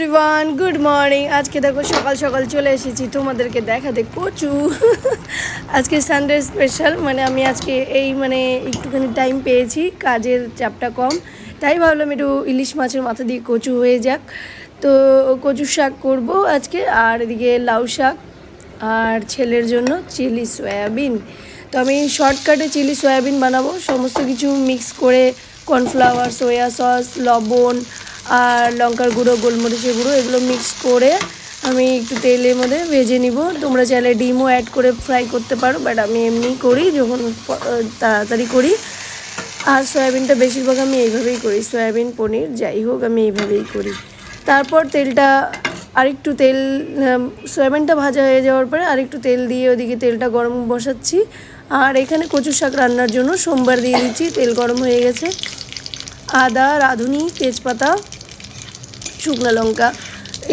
Everyone good morning আজকে দেখো সকাল সকাল চলে এসেছি, তোমাদেরকে দেখাতে কচু আজকে সানডে স্পেশাল মানে আমি আজকে এই মানে একটুখানি টাইম পেয়েছি, কাজের চাপটা কম। তাই ভাবলাম একটু ইলিশ মাছের মাথা দিয়ে কচু হয়ে যাক। তো কচু শাক করব আজকে, আর এদিকে লাউ শাক, আর ছেলের জন্য চিলি সয়াবিন। তো আমি শর্টকাটে চিলি সয়াবিন বানাবো, সমস্ত কিছু মিক্স করে কর্নফ্লাওয়ার সয়া সস লবণ আর লঙ্কার গুঁড়ো, গোলমরিচের গুঁড়ো এগুলো মিক্স করে আমি একটু তেলের মধ্যে ভেজে নিব। তোমরা চাইলে ডিমও অ্যাড করে ফ্রাই করতে পারো বাট আমি এমনি করি যখন তাড়াতাড়ি করি। আর সয়াবিনটা বেশিরভাগ আমি এইভাবেই করি, সয়াবিন, পনির, যাই হোক আমি এইভাবেই করি। তারপর তেলটা আরেকটু তেল সয়াবিনটা ভাজা হয়ে যাওয়ার পরে আরেকটু তেল দিয়ে ওদিকে তেলটা গরম বসাচ্ছি। আর এখানে কচু শাক রান্নার জন্য সোমবার দিয়ে দিচ্ছি, তেল গরম হয়ে গেছে। আদা, রাঁধুনি, তেজপাতা শুকনো লঙ্কা,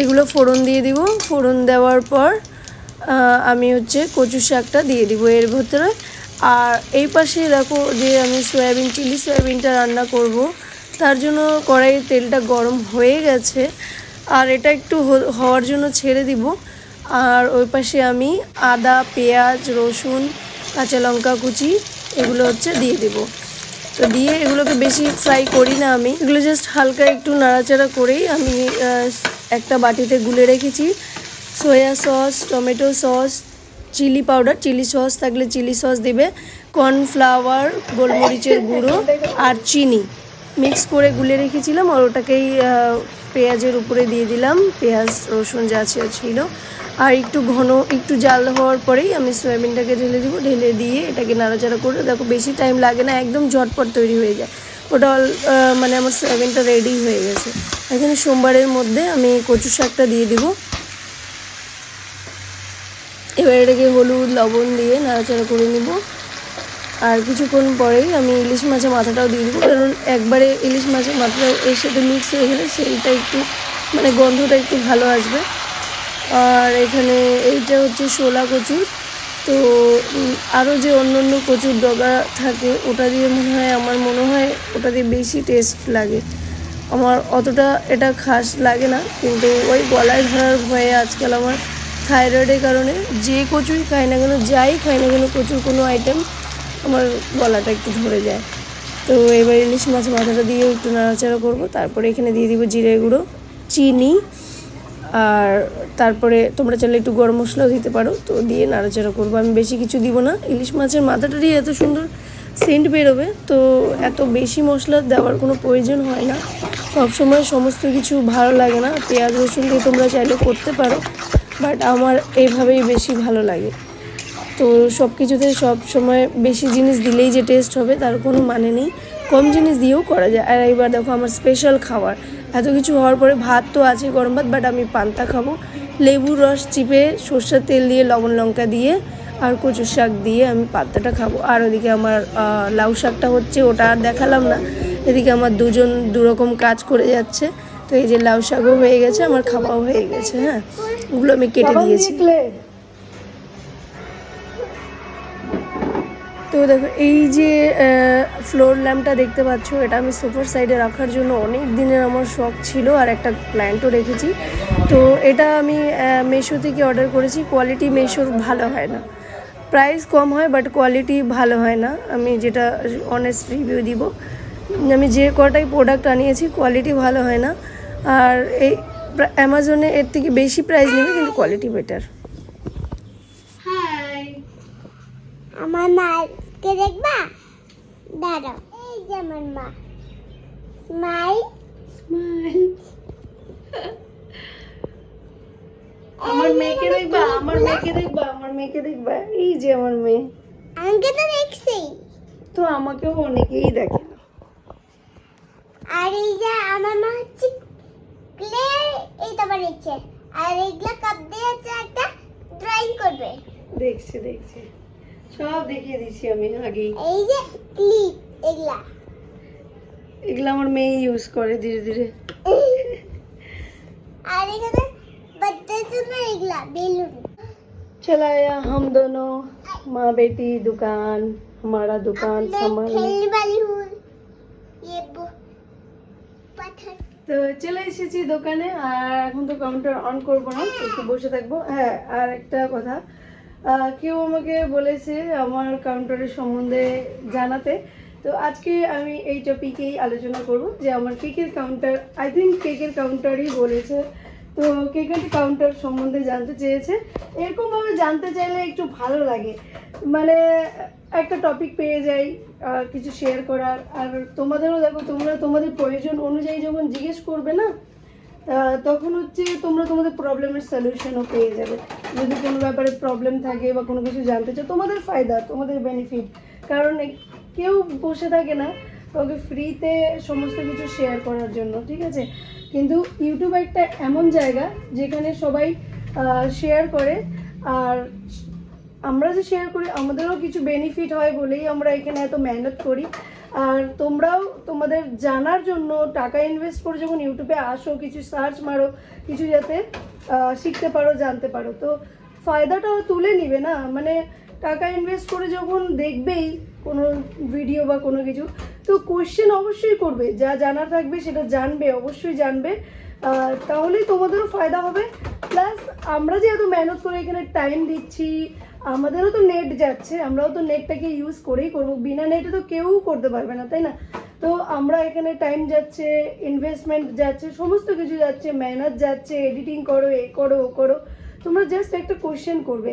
এগুলো ফোড়ন দিয়ে দিব। ফোড়ন দেওয়ার পর আমি হচ্ছে কচু শাকটা দিয়ে দিব এর ভেতরে। আর এই পাশে দেখো যে আমি সয়াবিন, চিলি সয়াবিনটা রান্না করব, তার জন্য কড়াইয়ের তেলটা গরম হয়ে গেছে। আর এটা একটু হওয়ার জন্য ছেড়ে দিব। আর ওই পাশে আমি আদা, পেঁয়াজ, রসুন, কাঁচা লঙ্কা কুচি, এগুলো হচ্ছে দিয়ে দেবো। তো দিয়ে এগুলোকে বেশি ফ্রাই করি না আমি। এগুলো জাস্ট হালকা একটু নাড়াচাড়া করেই আমি একটা বাটিতে গুলে রেখেছি। Soya sauce tomato sauce chilli powder chilli sauce থাকলে চিলি সস দেবে কর্নফ্লাওয়ার গোলমরিচের গুঁড়ো আর চিনি। মিক্স করে গুলে রেখেছিলাম আর ওটাকেই পেঁয়াজের উপরে দিয়ে দিলাম। পেঁয়াজ, রসুন যা ছিল- আর একটু ঘন, একটু জাল হওয়ার পরেই আমি সয়াবিনটাকে ঢেলে দিব। ঢেলে দিয়ে এটাকে নাড়াচাড়া করে দেখো বেশি টাইম লাগে না, একদম ঝটপট তৈরি হয়ে যায়। ওটা মানে আমার সয়াবিনটা রেডি হয়ে গেছে। এখানে সোমবারের মধ্যে আমি কচু শাকটা দিয়ে দিব। এবার এটাকে হলুদ, লবণ দিয়ে নাড়াচাড়া করে নিব। আর কিছুক্ষণ পরেই আমি ইলিশ মাছের মাথাটাও দিয়ে দেবো, কারণ একবারে ইলিশ মাছের মাথাটা এর সাথে মিক্স হয়ে গেলে সেইটা একটু মানে গন্ধটা একটু ভালো আসবে। আর এখানে এইটা হচ্ছে শোলা কচুর। তো আরও যে অন্য অন্য কচুর ডগা থাকে, ওটা দিয়ে মনে হয়, আমার মনে হয় ওটা দিয়ে বেশি টেস্ট লাগে। আমার অতটা এটা খাস লাগে না, কিন্তু ওই গলায় ধরার ভয়ে আজকাল আমার থাইরয়েডের কারণে যে কচুই খাই না কেন, যাই খাই না কেন, কচুর কোনো আইটেম আমার গলাটা একটু ধরে যায়। তো এবার ইলিশ মাছ মাথাটা দিয়ে একটু নাড়াচাড়া করব, তারপরে এখানে দিয়ে দিব জিরে গুঁড়ো, চিনি, আর তারপরে তোমরা চাইলে একটু গরম মশলাও দিতে পারো। তো দিয়ে নাড়াচাড়া করব। আমি বেশি কিছু দিব না। ইলিশ মাছের মাথাটা দিয়ে এত সুন্দর সেন্ট বেরোবে। তো এত বেশি মশলা দেওয়ার কোনো প্রয়োজন হয় না। সবসময় সমস্ত কিছু ভালো লাগে না। পেঁয়াজ, রসুন দিয়ে তোমরা চাইলে করতে পারো। বাট আমার এইভাবেই বেশি ভালো লাগে। তো সব কিছুতে সব সময় বেশি জিনিস দিলেই যে টেস্ট হবে, তার কোনো মানে নেই। কম জিনিস দিয়েও করা যায়। আর এইবার দেখো আমার স্পেশাল খাবার। এত কিছু হওয়ার পরে ভাত তো আছে গরম ভাত বাট আমি পান্তা খাব। লেবুর রস চিপে সর্ষের তেল দিয়ে লবণ লঙ্কা দিয়ে আর কচু শাক দিয়ে আমি পাত্তাটা খাব। আর ওদিকে আমার লাউ শাকটা হচ্ছে ওটা আর দেখালাম না। এদিকে আমার দুজন দুরকম কাজ করে যাচ্ছে। তো এই যে লাউ শাকও হয়ে গেছে আমার খাওয়াও হয়ে গেছে হ্যাঁ? ওগুলো আমি কেটে দিয়েছি। তো দেখো, এই যে ফ্লোর ল্যাম্পটা দেখতে পাচ্ছ, এটা আমি সোফার সাইডে রাখার জন্য অনেক দিনের আমার শখ ছিল আর একটা প্ল্যান্টও রেখেছি। তো এটা আমি মেশো থেকে অর্ডার করেছি কোয়ালিটি মেশোর ভালো হয় না। প্রাইস কম হয় বাট কোয়ালিটি ভালো হয় না। আমি যেটা অনেস্ট রিভিউ দিব। আমি যে কটাই প্রোডাক্ট আনিয়েছি কোয়ালিটি ভালো হয় না। আর এই অ্যামাজনে এর থেকে বেশি প্রাইস নেবে, কিন্তু কোয়ালিটি বেটার আমার মাকে দেখবা? দাঁড়াও। এই যে আমার মা। স্মাইল স্মাইল আমার মেয়েকে দেখবা? আমার মেয়েকে দেখবা? আমার মেয়েকে দেখবা? এই যে আমার মেয়ে। আমাকে তো দেখছি। তো আমাকেও অনেকেই দেখে আর এই যে আমার মা হচ্ছে ক্লে এই তো বানিয়েছে আর এইগুলা কাপ দিয়ে একটা ড্রয়িং করবে। দেখছে দেখছে। সব দেখিয়ে দিচ্ছি আমি আগেই এই যে ক্লিপ এগুলা এগুলো আমার মেয়ে ইউজ করে ধীরে ধীরে আর এখানে বাচ্চার জন্য এগুলা বেলুন चलाया हम दोनों माँ बेटी दुकान हमारा दुकान संभालने खेल वाली हूँ ये वो पत्थर তো চলে এসেছি দোকানে আর এখন তো কাউন্টার অন করবো না একটু বসে থাকবো হ্যাঁ আর একটা কথা আহ, কেউ আমাকে বলেছে আমার কাউন্টারের সম্বন্ধে জানাতে। তো আজকে আমি এই টপিকেই আলোচনা করব যে আমার কেকের কাউন্টার আই থিঙ্ক কেকের কাউন্টারই বলেছে। তো কেকের কাউন্টার সম্বন্ধে জানতে চেয়েছে। এরকমভাবে জানতে চাইলে একটু ভালো লাগে। মানে একটা টপিক পেয়ে যাই কিছু শেয়ার করার। আর তোমাদেরও দেখো, তোমরা তোমাদের প্রয়োজন অনুযায়ী যখন জিজ্ঞেস করবে না তখন হচ্ছে তোমরা তোমাদের প্রবলেমের সলিউশনও পেয়ে যাবে। যদি কোনো ব্যাপারে প্রবলেম থাকে বা কোনো কিছু জানতে চাও, তোমাদের ফায়দা, তোমাদের বেনিফিট কারণ কেউ বসে থাকে না কাউকে ফ্রিতে সমস্ত কিছু শেয়ার করার জন্য, ঠিক আছে? কিন্তু ইউটিউব একটা এমন জায়গা যেখানে সবাই শেয়ার করে। আর আমরা যে শেয়ার করি, আমাদেরও কিছু বেনিফিট হয় বলেই আমরা এখানে এত মেহনত করি। আর তোমরাও তোমাদের জানার জন্য টাকা ইনভেস্ট করে যখন ইউটিউবে আসো, কিছু সার্চ মারো, কিছু যাতে শিখতে পারো, জানতে পারো। তো ফায়দাটাও তুলে নিবে না? মানে টাকা ইনভেস্ট করে যখন দেখবেই কোনো ভিডিও বা কোনো কিছু, তো কোয়েশ্চেন অবশ্যই করবে। যা জানার থাকবে সেটা জানবে, অবশ্যই জানবে। তাহলেই তোমাদেরও ফায়দা হবে। প্লাস আমরা যে এত মেহনত করে এখানে টাইম দিচ্ছি আমাদেরও তো নেট যাচ্ছে, আমরাও তো নেটটাকে ইউজ করেই করব। বিনা নেটে তো কেউ করতে পারবে না, তাই না? তো আমরা এখানে টাইম যাচ্ছে ইনভেস্টমেন্ট যাচ্ছে, সমস্ত কিছু যাচ্ছে মেহনত যাচ্ছে এডিটিং করো, এ করো, ও করো। তোমরা জাস্ট একটা কোয়েশ্চেন করবে,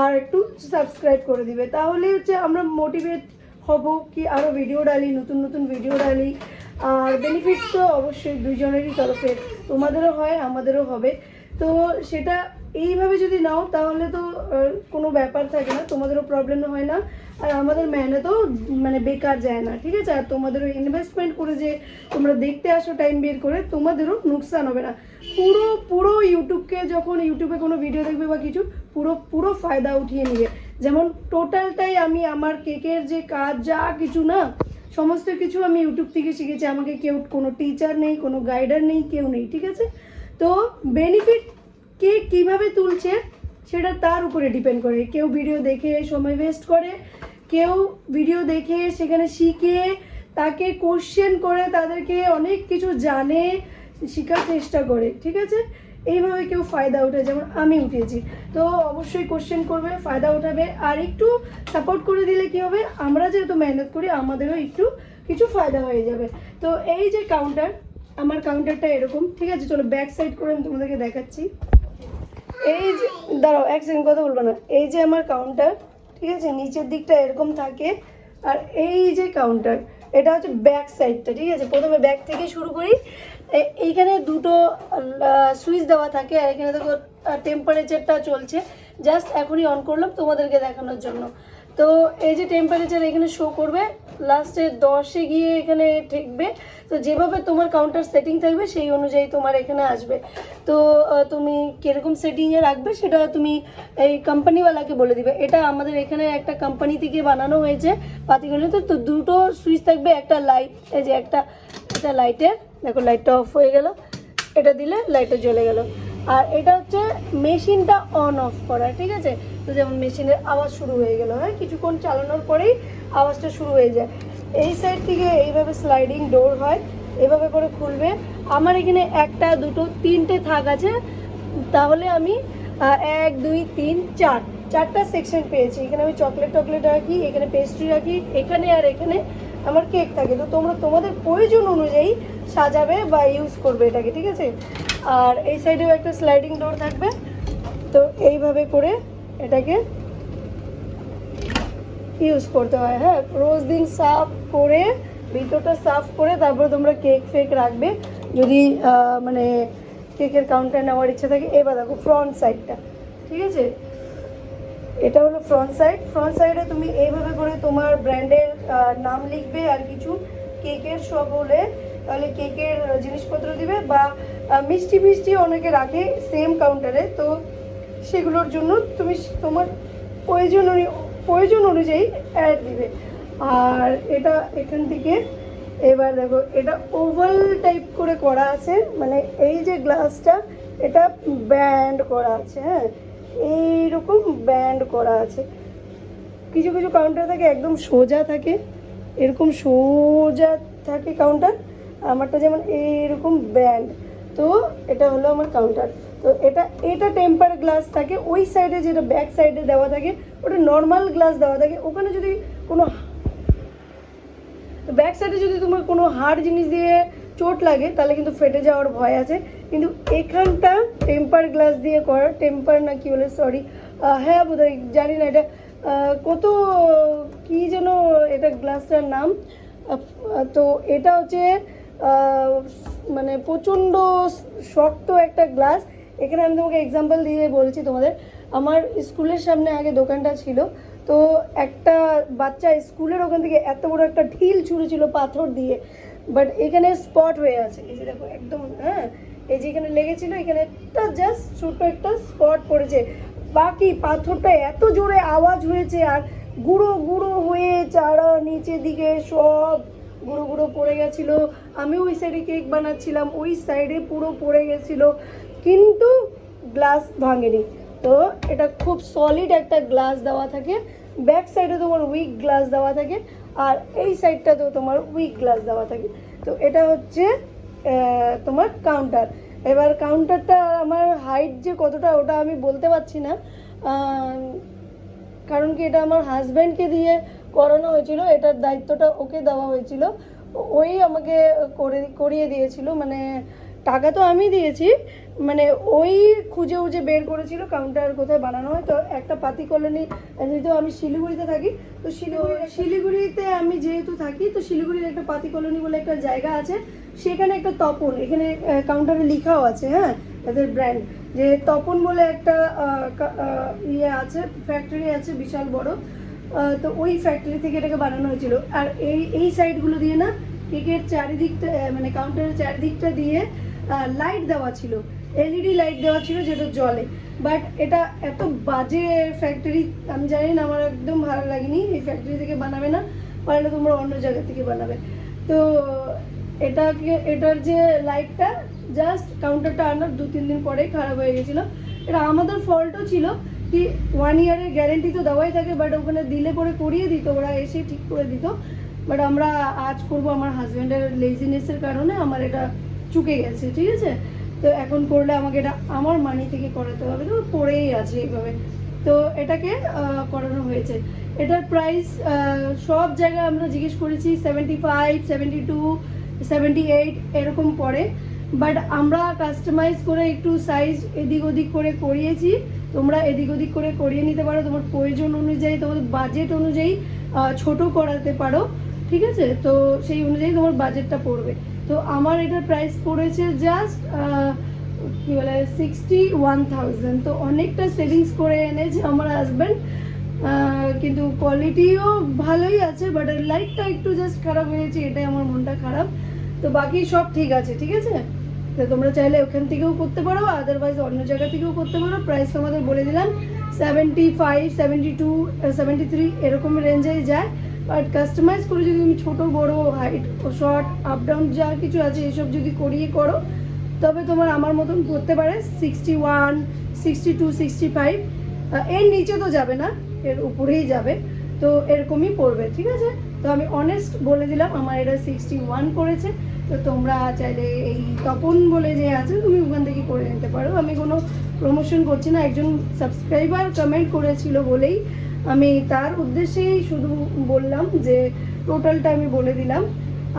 আর একটু সাবস্ক্রাইব করে দিবে। তাহলে হচ্ছে আমরা মোটিভেট হব কি আরও ভিডিও ডালি নতুন নতুন ভিডিও ডালি আর বেনিফিট তো অবশ্যই দুজনেরই তরফে, তোমাদেরও হয়, আমাদেরও হবে। তো সেটা এইভাবে যদি নাও, তাহলে তো কোনো ব্যাপার থাকে না। তোমাদেরও প্রবলেম হয় না। আর আমাদের মেহনতও মানে বেকার যায় না, ঠিক আছে? আর তোমাদেরও ইনভেস্টমেন্ট করে যে তোমরা দেখতে আসো টাইম বের করে, তোমাদেরও নুকসান হবে না। পুরো পুরো ইউটিউবকে যখন ইউটিউবে কোনো ভিডিও দেখবে বা কিছু, পুরো পুরো ফায়দা উঠিয়ে নিবে। যেমন টোটালটাই আমি আমার কেকের যে কাজ, যা কিছু না, সমস্ত কিছু আমি ইউটিউব থেকে শিখেছি। আমাকে কেউ কোনো টিচার নেই, কোনো গাইডার নেই, কেউ নেই, ঠিক আছে? তো বেনিফিট কে কীভাবে তুলছে সেটা তার উপরে ডিপেন্ড করে। কেউ ভিডিও দেখে সময় ওয়েস্ট করে, কেউ ভিডিও দেখে সেখানে শিখে, তাকে কোশ্চেন করে, তাদেরকে অনেক কিছু জানে, শেখার চেষ্টা করে, ঠিক আছে? এইভাবে কেউ ফায়দা উঠে যেমন আমি উঠেছি তো অবশ্যই কোশ্চেন করবে, ফায়দা উঠাবে, আর একটু সাপোর্ট করে দিলে কি হবে? আমরা যেহেতু মেহনত করি, আমাদেরও একটু কিছু ফায়দা হয়ে যাবে। তো এই যে কাউন্টার আমার কাউন্টারটা এরকম, ঠিক আছে? চলো ব্যাক সাইড করে আমি তোমাদেরকে দেখাচ্ছি। এই যে, দাঁড়াও, এক সেকেন্ড কথা বলব না। এই যে আমার কাউন্টার ঠিক আছে? নিচের দিকটা এরকম থাকে। আর এই যে কাউন্টার এটা হচ্ছে ব্যাক সাইডটা ঠিক আছে? প্রথমে ব্যাক থেকে শুরু করি। এইখানে দুটো সুইচ দেওয়া থাকে, আর এখানে দেখো টেম্পারেচারটা চলছে। জাস্ট এখনই অন করলাম তোমাদেরকে দেখানোর জন্য। তো এই যে টেম্পারেচার এখানে শো করবে লাস্টে দশে গিয়ে এখানে ঠেকবে। তো যেভাবে তোমার কাউন্টার সেটিং থাকবে, সেই অনুযায়ী তোমার এখানে আসবে। তো তুমি কীরকম সেটিংয়ে রাখবে, সেটা তুমি এই কোম্পানিওয়ালাকে বলে দিবে। এটা আমাদের এখানে একটা কোম্পানি থেকে বানানো হয়েছে পাতিগুলো তো দুটো সুইচ থাকবে, একটা লাইট এই যে একটা এটা লাইটের দেখো লাইটটা অফ হয়ে গেল। এটা দিলে লাইটটা জ্বলে গেল। আর এটা হচ্ছে মেশিনটা অন অফ করা, ঠিক আছে? তো যেমন মেশিনের আওয়াজ শুরু হয়ে গেল হ্যাঁ? কিছুক্ষণ চালানোর পরেই আওয়াজটা শুরু হয়ে যায়। এই সাইড থেকে এইভাবে স্লাইডিং ডোর হয়, এভাবে করে খুলবে। আমার এখানে একটা, দুটো, তিনটে থাক আছে। তাহলে আমি এক, দুই, তিন, চার, চারটা সেকশন পেয়েছি। এখানে আমি চকলেট টকলেট রাখি, এখানে পেস্ট্রি রাখি, এখানে আর এখানে আমার কেক থাকে, তো তোমরা তোমাদের প্রয়োজন অনুযায়ী সাজাবে বা ইউজ করবে এটাকে, ঠিক আছে? আর এই সাইডেও একটা স্লাইডিং ডোর থাকবে, তো এইভাবে করে এটাকে ইউজ করতে হয় হ্যাঁ? রোজ দিন সাফ করে, ভিতরটা সাফ করে তারপরে তোমরা কেক ফেক রাখবে। যদি মানে কেকের কাউন্টার নেওয়ার ইচ্ছা থাকে, এবার দেখো ফ্রন্ট সাইডটা ঠিক আছে? এটা হলো ফ্রন্ট সাইড ফ্রন্ট সাইডে তুমি এইভাবে করে তোমার ব্র্যান্ডের নাম লিখবে আর কিছু কেকের সব হলে, তাহলে কেকের জিনিসপত্র দিবে বা মিষ্টি মিষ্টি অনেকে রাখে সেম কাউন্টারে তো সেগুলোর জন্য তুমি তোমার প্রয়োজন প্রয়োজন অনুযায়ী অ্যাড দিবে। আর এটা এখান থেকে, এবার দেখো, এটা ওভাল টাইপ করে করা আছে। মানে এই যে গ্লাসটা এটা ব্যান্ড করা আছে হ্যাঁ? এইরকম ব্যান্ড করা আছে। কিছু কিছু কাউন্টার থাকে, একদম সোজা থাকে। এরকম সোজা থাকে কাউন্টার আমারটা যেমন এইরকম ব্যান্ড তো এটা হলো আমার কাউন্টার তো এটা এটা টেম্পার গ্লাস থাকে, ওই সাইডে যেটা ব্যাক সাইডে দেওয়া থাকে, ওটা নর্মাল গ্লাস দেওয়া থাকে। ওখানে যদি কোনো ব্যাক সাইডে যদি তোমার কোনো হার্ড জিনিস দিয়ে চোট লাগে, তাহলে কিন্তু ফেটে যাওয়ার ভয় আছে। কিন্তু এখানটা টেম্পার গ্লাস দিয়ে করা টেম্পার না কি বলে সরি হ্যাঁ বোধহয় জানি না এটা কত, কি যেন এটা গ্লাসটার নাম? তো এটা হচ্ছে মানে প্রচণ্ড শক্ত একটা গ্লাস এখানে আমি তোমাকে এক্সাম্পল দিয়ে বলছি তোমাদের। আমার স্কুলের সামনে আগে দোকানটা ছিল, তো একটা বাচ্চা স্কুলের ওখান থেকে এত বড় একটা ঢিল ছুঁড়েছিল পাথর দিয়ে। বাট এখানে স্পট হয়ে আছে। দেখো, একদম হ্যাঁ এই যে এখানে লেগেছিল, এখানে একটা জাস্ট ছোট একটা স্পট পড়েছে। বাকি পাথরটা এত জোরে আওয়াজ হয়েছে আর গুঁড়ো গুঁড়ো হয়ে চারা নিচের দিকে সব গুঁড়ো গুঁড়ো পড়ে গেছিল। আমি ওই সাইডে কেক বানাচ্ছিলাম, ওই সাইডে পুরো পড়ে গেছিল, কিন্তু গ্লাস ভাঙেনি। তো এটা খুব সলিড একটা গ্লাস দেওয়া থাকে। ব্যাক সাইডে তোমার উইক গ্লাস দেওয়া থাকে আর এই সাইডটাতেও তোমার উইক গ্লাস দেওয়া থাকে। তো এটা হচ্ছে তোমার কাউন্টার এবার কাউন্টারটা আমার হাইট যে কতটা ওটা আমি বলতে পারছি না। কারণ কি এটা আমার হাজব্যান্ডকে দিয়ে করানো হয়েছিল, এটার দায়িত্বটা ওকে দেওয়া হয়েছিল। ওই আমাকে করে, করিয়ে দিয়েছিল মানে টাকা তো আমি দিয়েছি। মানে ওই খুঁজে উজে বের করেছিল কাউন্টার কোথায় বানানো হয়। তো একটা পাতি কলোনি, যেহেতু আমি শিলিগুড়িতে থাকি, তো শিলিগুড়ি শিলিগুড়িতে আমি যেহেতু থাকি, তো শিলিগুড়ির একটা পাতি কলোনি বলে একটা জায়গা আছে। সেখানে একটা তপন, এখানে কাউন্টারে লেখাও আছে হ্যাঁ তাদের ব্র্যান্ড যে তপন বলে একটা ইয়ে আছে ফ্যাক্টরি আছে বিশাল বড়। তো ওই ফ্যাক্টরি থেকে এটাকে বানানো হয়েছিল। আর এই এই সাইডগুলো দিয়ে না, কেকের চারিদিকটা মানে কাউন্টারের চারিদিকটা দিয়ে লাইট দেওয়া ছিল এলইডি লাইট দেওয়া ছিল যেটা জলে বাট এটা এত বাজে ফ্যাক্টরি আমি জানি না, আমার একদম ভালো লাগেনি। এই ফ্যাক্টরি থেকে বানাবে না, পারলে তোমরা অন্য জায়গা থেকে বানাবে। তো এটাকে, এটার যে লাইটটা জাস্ট কাউন্টারটা আনার দু তিন দিন পরেই খারাপ হয়ে গেছিল। এটা আমাদের ফল্টও ছিল কি ওয়ান ইয়ারের গ্যারেন্টি তো দেওয়াই থাকে বাট ওখানে দিলে পরে করিয়ে দিত, ওরা এসে ঠিক করে দিত। বাট আমরা আজ করব আমার হাজব্যান্ডের লেজিনেসের কারণে, আমার এটা চুকে গেছে, ঠিক আছে? তো এখন করলে আমাকে এটা আমার মানি থেকে করাতে হবে, তো পড়েই আছে এইভাবে। তো এটাকে করানো হয়েছে। এটার প্রাইস সব জায়গায় আমরা জিজ্ঞেস করেছি seventy five seventy two seventy eight এরকম পড়ে। বাট আমরা কাস্টমাইজ করে একটু সাইজ এদিক ওদিক করে করিয়েছি। তোমরা এদিক ওদিক করে করিয়ে নিতে পারো। তোমার প্রয়োজন অনুযায়ী, তোমাদের বাজেট অনুযায়ী ছোট করাতে পারো, ঠিক আছে? তো সেই অনুযায়ী তোমার বাজেটটা পড়বে। তো আমার এটার প্রাইস পড়েছে জাস্ট কি বলে সিক্সটি ওয়ান থাউজেন্ড তো অনেকটা সেভিংস করে এনেছে আমার হাজব্যান্ড কিন্তু কোয়ালিটিও ভালোই আছে বাট লাইটটা একটু জাস্ট খারাপ হয়েছে এটাই আমার মনটা খারাপ। তো বাকি সব ঠিক আছে ঠিক আছে? তো তোমরা চাইলে ওখান থেকেও করতে পারো আদারওয়াইজ অন্য জায়গা থেকেও করতে পারো। প্রাইস তোমাদের বলে দিলাম seventy five seventy two seventy three এরকম রেঞ্জেই যায়। বাট কাস্টমাইজ করে যদি তুমি ছোটো, বড় হাইট শর্ট আপ ডাউন যা কিছু আছে, এসব যদি করিয়ে করো, তবে তোমার আমার মতন করতে পারে sixty one sixty two sixty five এর নিচে তো যাবে না, এর উপরেই যাবে। তো এরকমই পড়বে, ঠিক আছে? তো আমি অনেস্ট বলে দিলাম, আমার এটা সিক্সটি ওয়ান করেছে। তো তোমরা চাইলে এই তপন বলে যে আছে, তুমি ওখান থেকে করে নিতে পারো। আমি কোনো প্রমোশন করছি না, একজন সাবস্ক্রাইবার কমেন্ট করেছিল বলেই। আমি তার উদ্দেশ্যেই শুধু বললাম যে টোটালটা আমি বলে দিলাম।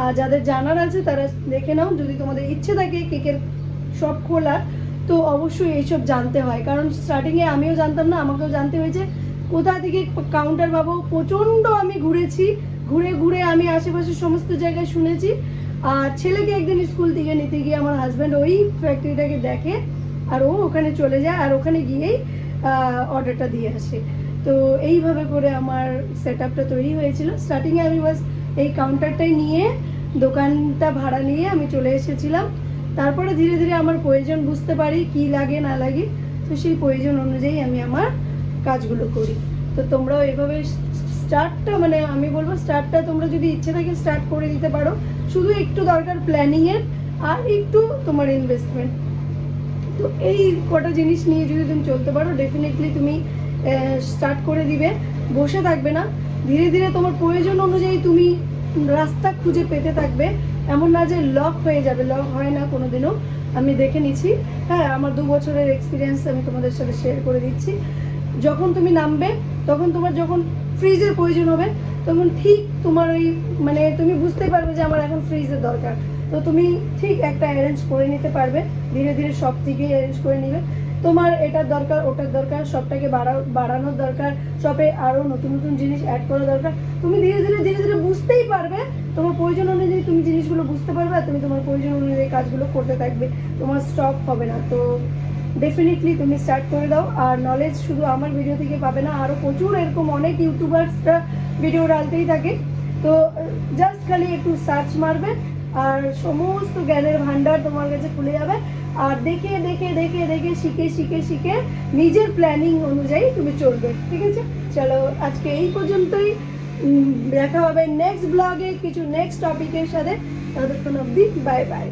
আর যাদের জানার আছে তারা দেখে নাও, যদি তোমাদের ইচ্ছে থাকে কেকের শপ খোলার, তো অবশ্যই এইসব জানতে হয়। কারণ স্টার্টিংয়ে আমিও জানতাম না, আমাকেও জানতে হয়েছে কোথা থেকে কাউন্টার পাবো। প্রচণ্ড আমি ঘুরেছি, ঘুরে ঘুরে আমি আশেপাশের সমস্ত জায়গায় শুনেছি। আর ছেলেকে একদিন স্কুল থেকে নিতে গিয়ে আমার হাজব্যান্ড ওই ফ্যাক্টরিটাকে দেখে, আর ও ওখানে চলে যায়, আর ওখানে গিয়েই অর্ডারটা দিয়ে আসে। তো এইভাবে করে আমার সেট আপটা তৈরি হয়েছিল। স্টার্টিংয়ে আমি বাস এই কাউন্টারটাই নিয়ে, দোকানটা ভাড়া নিয়ে আমি চলে এসেছিলাম। তারপরে ধীরে ধীরে আমার প্রয়োজন বুঝতে পারি কি লাগে, না লাগে। তো সেই প্রয়োজন অনুযায়ী আমি আমার কাজগুলো করি। তো তোমরাও এভাবে স্টার্টটা মানে আমি বলব স্টার্টটা তোমরা যদি ইচ্ছে থাকে স্টার্ট করে দিতে পারো। শুধু একটু দরকার প্ল্যানিংয়ের আর একটু তোমার ইনভেস্টমেন্ট তো এই কটা জিনিস নিয়ে যদি তুমি চলতে পারো ডেফিনেটলি তুমি স্টার্ট করে দিবে। বসে থাকবে না। ধীরে ধীরে তোমার প্রয়োজন অনুযায়ী তুমি রাস্তা খুঁজে পেতে থাকবে। এমন না যে লক হয়ে যাবে। লক হয় না কোনোদিনও। আমি দেখে নিচ্ছি। হ্যাঁ আমার দু বছরের এক্সপিরিয়েন্স আমি তোমাদের সাথে শেয়ার করে দিচ্ছি। যখন তুমি নামবে, তখন তোমার যখন ফ্রিজের প্রয়োজন হবে, তখন ঠিক তোমার ওই মানে তুমি বুঝতে পারবে যে আমার এখন ফ্রিজের দরকার। তো তুমি ঠিক একটা অ্যারেঞ্জ করে নিতে পারবে। ধীরে ধীরে সব থেকে অ্যারেঞ্জ করে নিবে। তোমার এটার দরকার ওটার দরকার, সবটাকে বাড়া, বাড়ানোর দরকার শপে আরও নতুন নতুন জিনিস অ্যাড করা দরকার। তুমি ধীরে ধীরে ধীরে ধীরে বুঝতেই পারবে, তোমার প্রয়োজন অনুযায়ী তুমি জিনিসগুলো বুঝতে পারবে আর তুমি তোমার প্রয়োজন অনুযায়ী কাজগুলো করতে থাকবে। তোমার স্টক হবে না। তো ডেফিনেটলি তুমি স্টার্ট করে দাও। আর নলেজ শুধু আমার ভিডিও থেকে পাবে না আরও প্রচুর এরকম অনেক ইউটিউবার্সরা ভিডিও ডালতেই থাকে। তো জাস্ট খালি একটু সার্চ মারবে। আর সমস্ত জ্ঞানের ভান্ডার তোমার কাছে খুলে যাবে। আর দেখে দেখে দেখে দেখে, শিখে শিখে শিখে নিজের প্ল্যানিং অনুযায়ী তুমি চলবে, ঠিক আছে? চলো, আজকে এই পর্যন্তই। দেখা হবে নেক্সট ব্লগে কিছু নেক্সট টপিকের সাথে। ততক্ষণ অবধি বাই বাই